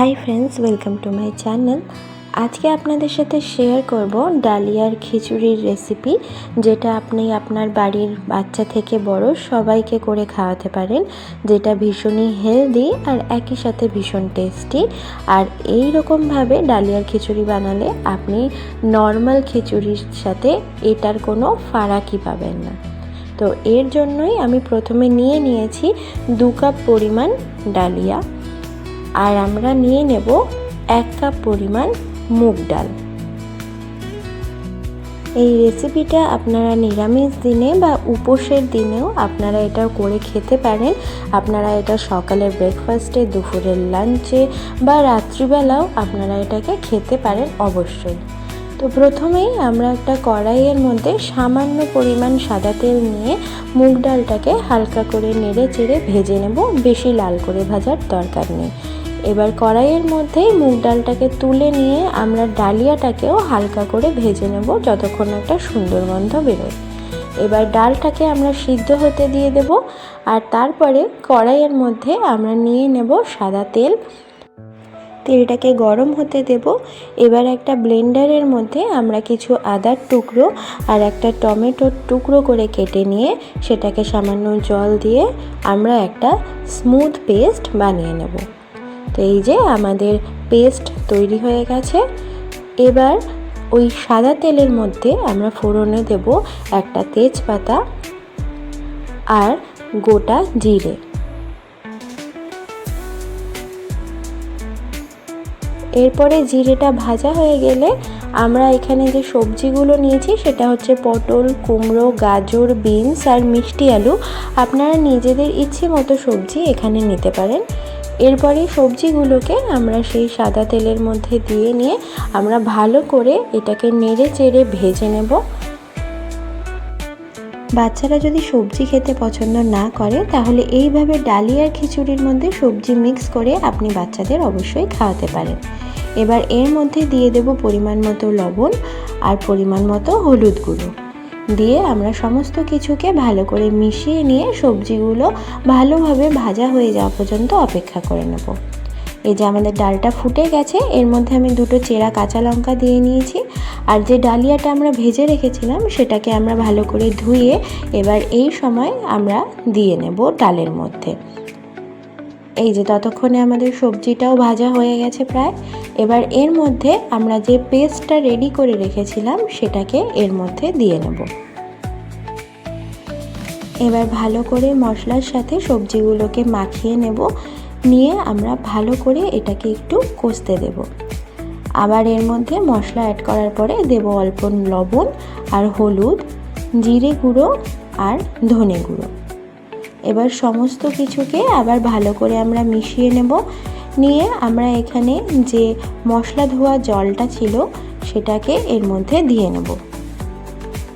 Hi friends, welcome to my channel. আজকে আপনাদের সাথে শেয়ার করব ডালিয়ার খিচুড়ির রেসিপি, যেটা আপনি আপনার বাড়ির বাচ্চা থেকে বড় সবাইকে করে খাওয়াতে পারেন, যেটা ভীষণই হেলদি আর একই সাথে ভীষণ টেস্টি আর এই রকমভাবে ডালিয়ার খিচুড়ি বানালে আপনি নর্মাল খিচুড়ির সাথে এটার কোনো ফারাকই পাবেন না। তো এর জন্যই আমি প্রথমে নিয়ে নিয়েছি দু কাপ পরিমাণ ডালিয়া। আর আমরা নিয়ে নেব এক কাপ পরিমাণ মুগ ডাল। এই রেসিপিটা আপনারা নিরামিষ দিনে বা উপোসের দিনেও আপনারা এটা করে খেতে পারেন। আপনারা এটা সকালের ব্রেকফাস্টে দুপুরের লাঞ্চে বা রাত্রিবেলাও আপনারা এটাকে খেতে পারেন অবশ্যই। তো প্রথমেই আমরা একটা কড়াইয়ের মধ্যে সামান্য পরিমাণ সাদা তেল নিয়ে মুগ ডালটাকে হালকা করে নেড়ে চেড়ে ভেজে নেব। বেশি লাল করে ভাজার দরকার নেই। এবার কড়াইয়ের মধ্যেই মুগ ডালটাকে তুলে নিয়ে আমরা ডালিয়াটাকেও হালকা করে ভেজে নেব যতক্ষণ একটা সুন্দর গন্ধ বেরোয়। এবার ডালটাকে আমরা সিদ্ধ হতে দিয়ে দেব আর তারপরে কড়াইয়ের মধ্যে আমরা নিয়ে নেব সাদা তেল। তেলটাকে গরম হতে দেব। এবার একটা ব্লেন্ডারের মধ্যে আমরা কিছু আদার টুকরো আর একটা টমেটোর টুকরো করে কেটে নিয়ে সেটাকে সামান্য জল দিয়ে আমরা একটা স্মুথ পেস্ট বানিয়ে নেব। তো এই যে আমাদের পেস্ট তৈরি হয়ে গেছে। এবার ওই সাদা তেলের মধ্যে আমরা ফোড়নে দেব একটা তেজপাতা আর গোটা জিরে। এরপরে জিরেটা ভাজা হয়ে গেলে আমরা এখানে যে সবজিগুলো নিয়েছি সেটা হচ্ছে পটল, কুমড়ো, গাজর, বিনস আর মিষ্টি আলু। আপনারা নিজেদের ইচ্ছে মতো সবজি এখানে নিতে পারেন। এরপরে সবজিগুলোকে আমরা সেই সাদা তেলের মধ্যে দিয়ে নিয়ে আমরা ভালো করে এটাকে নেড়ে চেড়ে ভেজে নেব। বাচ্চারা যদি সবজি খেতে পছন্দ না করে, তাহলে এইভাবে ডালিয়ার খিচুড়ির মধ্যে সবজি মিক্স করে আপনি বাচ্চাদের অবশ্যই খাওয়াতে পারেন। এবার এর মধ্যে দিয়ে দেব পরিমাণ মতো লবণ আর পরিমাণ মতো হলুদ গুঁড়ো। দিয়ে আমরা সমস্ত কিছুকে ভালো করে মিশিয়ে নিয়ে সবজিগুলো ভালোভাবে ভাজা হয়ে যাওয়া পর্যন্ত অপেক্ষা করে নেব। এই যে আমাদের ডালটা ফুটে গেছে, এর মধ্যে আমি দুটো চেরা কাঁচা লঙ্কা দিয়ে নিয়েছি। আর যে ডালিয়াটা আমরা ভেজে রেখেছিলাম, সেটাকে আমরা ভালো করে ধুয়ে এবার এই সময় আমরা দিয়ে নেব ডালের মধ্যে। এই যে ততক্ষণে আমাদের সবজিটাও ভাজা হয়ে গেছে প্রায়। এবার এর মধ্যে আমরা যে পেস্টটা রেডি করে রেখেছিলাম, সেটাকে এর মধ্যে দিয়ে নেব। এবার ভালো করে মশলার সাথে সবজিগুলোকে মাখিয়ে নেব। নিয়ে আমরা ভালো করে এটাকে একটু কষতে দেব। আবার এর মধ্যে মশলা অ্যাড করার পরে দেব অল্প লবণ আর হলুদ, জিরে গুঁড়ো আর ধনে গুঁড়ো। এবার সমস্ত কিছুকে আবার ভালো করে আমরা মিশিয়ে নেব। নিয়ে আমরা এখানে যে মশলা ধোয়া জলটা ছিল, সেটাকে এর মধ্যে দিয়ে নেব।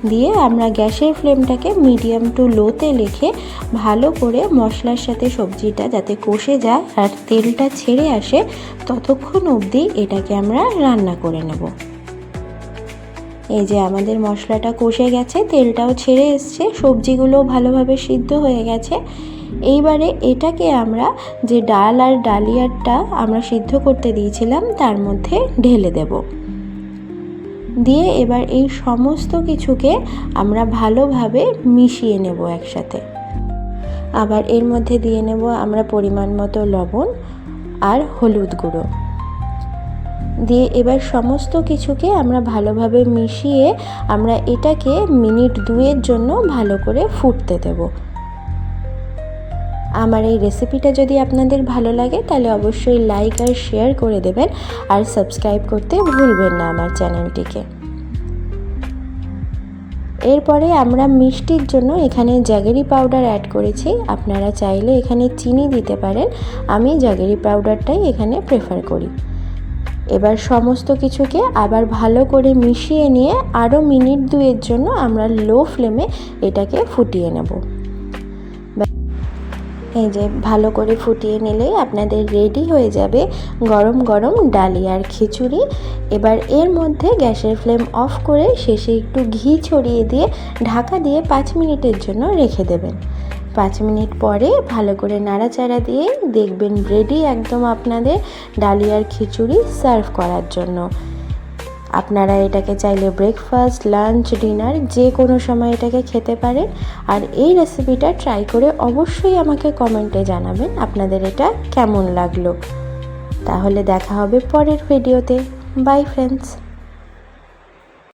দিয়ে আমরা গ্যাসের ফ্লেমটাকে মিডিয়াম টু লোতে রেখে ভালো করে মশলার সাথে সবজিটা যাতে কষে যায় আর তেলটা ছেড়ে আসে, ততক্ষণ অবধি এটাকে আমরা রান্না করে নেব। এই যে আমাদের মশলাটা কষে গেছে, তেলটাও ছেড়ে এসছে, সবজিগুলো ভালোভাবে সিদ্ধ হয়ে গেছে। এইবারে এটাকে আমরা যে ডাল আর ডালিয়ারটা আমরা সিদ্ধ করতে দিয়েছিলাম, তার মধ্যে ঢেলে দেব। দিয়ে এবার এই সমস্ত কিছুকে আমরা ভালোভাবে মিশিয়ে নেব একসাথে। আবার এর মধ্যে দিয়ে নেব আমরা পরিমাণ মতো লবণ আর হলুদ গুঁড়ো। দিয়ে এবার সমস্ত কিছুকে আমরা ভালোভাবে মিশিয়ে আমরা এটাকে মিনিট দুয়ের জন্য ভালো করে ফুটতে দেব। আমার এই রেসিপিটা যদি আপনাদের ভালো লাগে, তাহলে অবশ্যই লাইক আর শেয়ার করে দেবেন আর সাবস্ক্রাইব করতে ভুলবেন না আমার চ্যানেলটিকে। এরপরে আমরা মিষ্টির জন্য এখানে জাগেরি পাউডার অ্যাড করেছি। আপনারা চাইলে এখানে চিনি দিতে পারেন। আমি জাগেরি পাউডারটাই এখানে প্রেফার করি। এবার সমস্ত কিছুকে আবার ভালো করে মিশিয়ে নিয়ে আরও মিনিট দুয়ের জন্য আমরা লো ফ্লেমে এটাকে ফুটিয়ে নেব। এই যে ভালো করে ফুটিয়ে নিলেই আপনাদের রেডি হয়ে যাবে গরম গরম ডালিয়ার খিচুড়ি। এবার এর মধ্যে গ্যাসের ফ্লেম অফ করে শেষে একটু ঘি ছড়িয়ে দিয়ে ঢাকা দিয়ে পাঁচ মিনিটের জন্য রেখে দেবেন। পাঁচ মিনিট পরে ভালো করে নাড়াচাড়া দিয়ে দেখবেন রেডি একদম আপনাদের ডালিয়ার খিচুড়ি সার্ভ করার জন্য। আপনারা এটাকে চাইলে ব্রেকফাস্ট লাঞ্চ ডিনার যে কোনো সময় এটাকে খেতে পারেন। আর এই রেসিপিটা ট্রাই করে অবশ্যই আমাকে কমেন্টে জানাবেন আপনাদের এটা কেমন লাগল। তাহলে দেখা হবে পরের ভিডিওতে বাই ফ্রেন্ডস